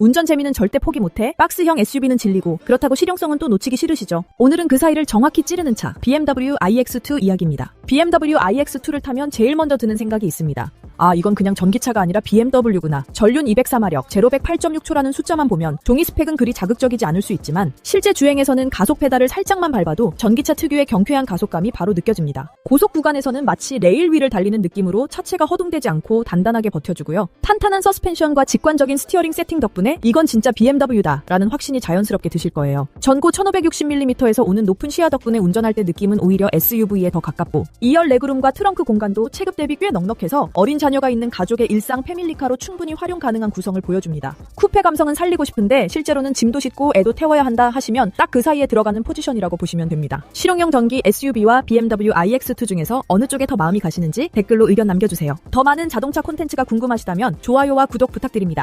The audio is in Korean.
운전 재미는 절대 포기 못해. 박스형 SUV는 질리고 그렇다고 실용성은 또 놓치기 싫으시죠. 오늘은 그 사이를 정확히 찌르는 차 BMW iX2 이야기입니다. BMW iX2를 타면 제일 먼저 드는 생각이 있습니다. 아, 이건 그냥 전기차가 아니라 BMW구나. 전륜 204마력, 제로백 8.6초라는 숫자만 보면 종이 스펙은 그리 자극적이지 않을 수 있지만 실제 주행에서는 가속 페달을 살짝만 밟아도 전기차 특유의 경쾌한 가속감이 바로 느껴집니다. 고속 구간에서는 마치 레일 위를 달리는 느낌으로 차체가 허둥대지 않고 단단하게 버텨주고요. 탄탄한 서스펜션과 직관적인 스티어링 세팅 덕분에 이건 진짜 BMW다 라는 확신이 자연스럽게 드실 거예요. 전고 1560mm에서 오는 높은 시야 덕분에 운전할 때 느낌은 오히려 SUV에 더 가깝고 2열 레그룸과 트렁크 공간도 체급 대비 꽤 넉넉해서 어린 자녀가 있는 가족의 일상 패밀리카로 충분히 활용 가능한 구성을 보여줍니다. 쿠페 감성은 살리고 싶은데 실제로는 짐도 싣고 애도 태워야 한다 하시면 딱 그 사이에 들어가는 포지션이라고 보시면 됩니다. 실용형 전기 SUV와 BMW iX2 중에서 어느 쪽에 더 마음이 가시는지 댓글로 의견 남겨주세요. 더 많은 자동차 콘텐츠가 궁금하시다면 좋아요와 구독 부탁드립니다.